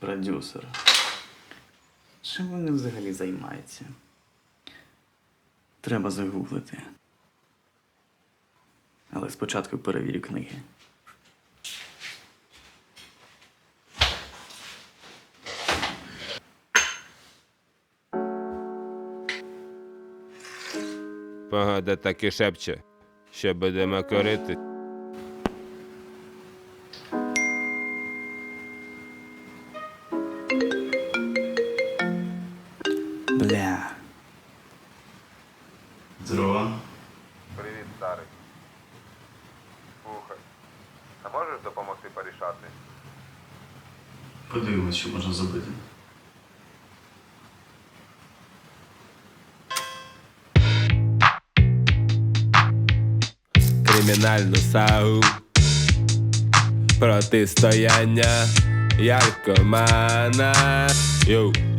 продюсер. Чим вони взагалі займаються? Треба загуглити. Але спочатку перевірю книги. Погода так і шепче, що будемо корити. Старий. Слухай, а можеш допомогти порішати? Подивимось, що можна зробити. Кримінальну сагу. Протистояння яркомана. Йоу.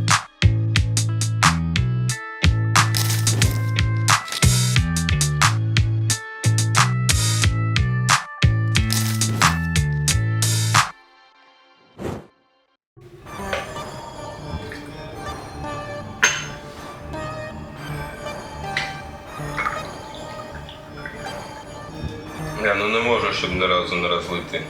Я ну не можу, щоб ні разу не розлити.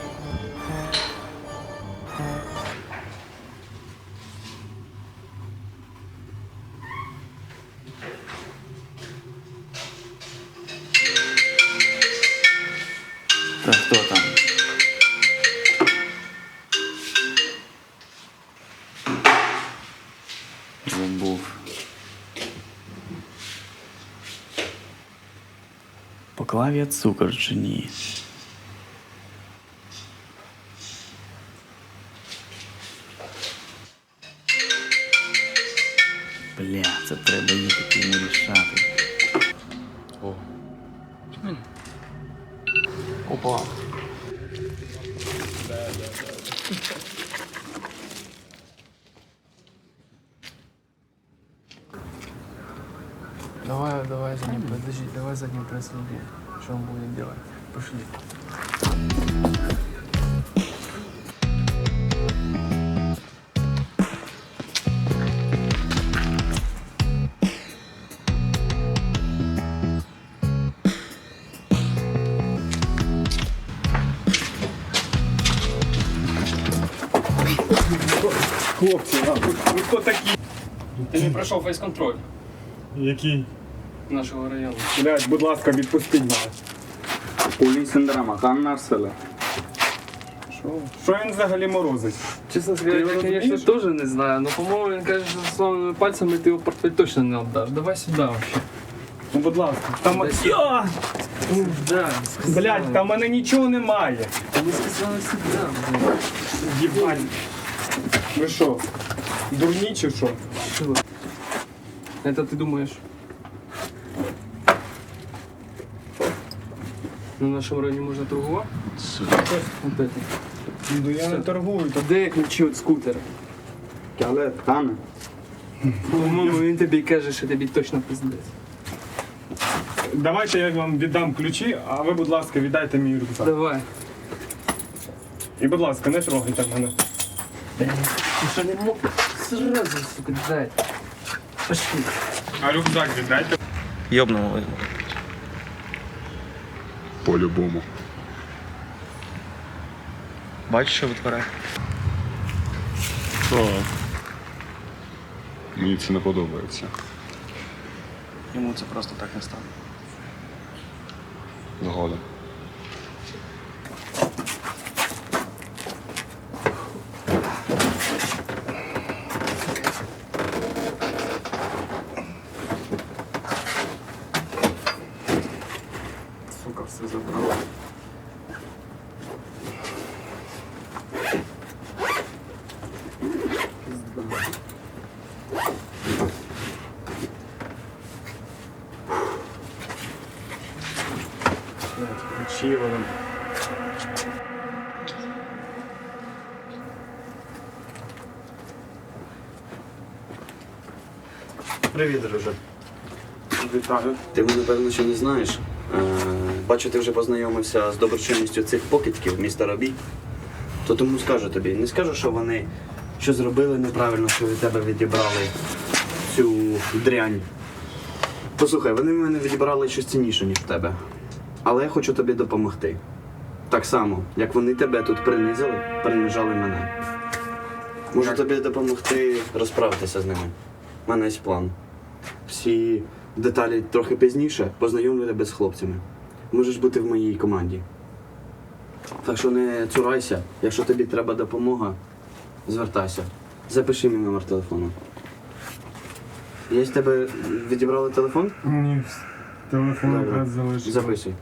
Та хто там? Поклав я цукор чи ні? Бля, це треба їхати і не рішати. Опа. Давай, давай за ним, подожди, давай за ним проследим. Что он будет делать? Пошли. Хлопці, а ви, ви хто такі? Ти не пройшов фейс-контроль Які? Нашого району. Блядь, будь ласка, відпустіть мене. Polisinde Ramakan Narsele. Що? Що він взагалі морозить? Чесно Ти сказати, я, конечно, теж не знаю, но, по-моєму, він каже, що сломаними пальцями ти його портфель точно не віддаш. Давай сюди вообще. Ну, будь ласка. Там... Дай. Я! Ну, да, сказали. Там мене нічого немає. Ми сказали сюди, блядь. Єбать. Ви що? Дурні чи що? Що? Это ти думаєш? На нашому районі можна торгувати? Ну я не торгую. А де ключі від скутера? Kale Tane. По-моєму, він тобі каже, що тобі точно пиздець. Давайте я вам віддам ключі, а ви, будь ласка, віддайте мій рюкзак. Давай. І, будь ласка, не трогайте мене. Что не мог сразу, сука, дать? Пошли. А рюкзак віддайте. Йобнули. По-любому. Бачиш, що витворяє? Що? Мені це не подобається. Йому це просто так не стане. Згодом. Все забрала. Привіт, друже. Вітаю. Ти мене певно, що не знаєш. Е, Бачу, ти вже познайомився з доброчинністю цих покидьків міста Робій. То тому скажу тобі, не скажу, що вони що зробили неправильно, що від тебе відібрали цю дрянь. Послухай, вони в мене відібрали щось цінніше, ніж в тебе. Але я хочу тобі допомогти. Так само, як вони тебе тут принизили, принижали мене. Можу тобі допомогти розправитися з ними. У мене є план. Всі деталі трохи пізніше познайомлю тебе з хлопцями. Можеш бути в моїй команді. Так що не цурайся, якщо тобі треба допомога, звертайся. Запиши мій номер телефону. Є з тебе відібрали телефон? Ні, телефон Добре. якраз залишив. Записуй.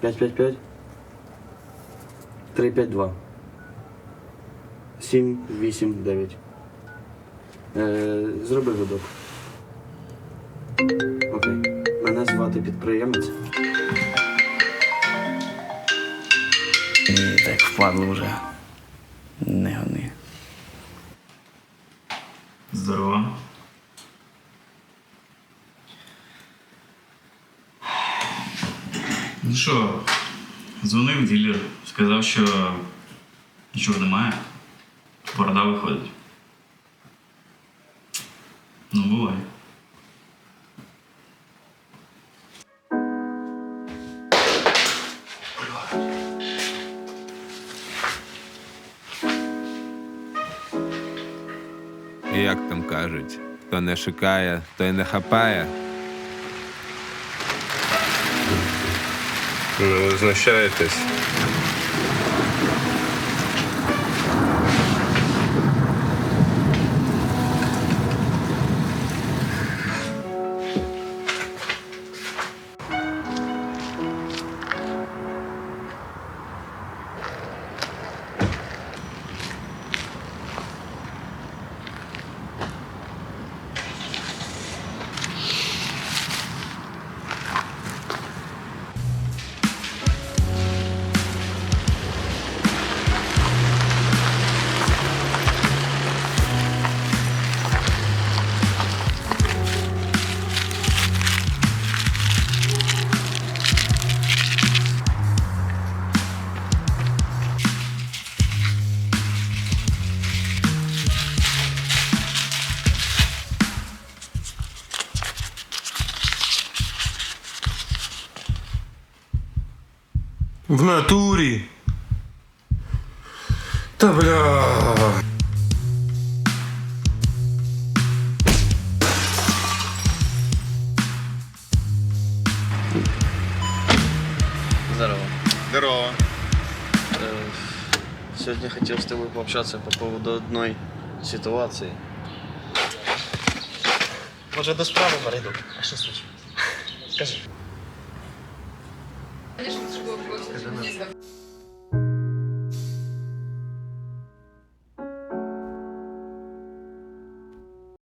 555 352 789. Е, зроби видок. Мене підприємець. І так впадло вже. Не гони. Здорово. Ну що, дзвонив ділер, сказав, що нічого немає. Борода виходить. Ну, Як там кажуть, хто не шукає, той не хапає. Ну, ви знущаєтесь. В натурі. Та бля. Здорово. Здорово. Э, Сегодня хотел с тобой пообщаться по поводу одной ситуации. Може до справи перейду? А що случилось? Скажи. 什么意思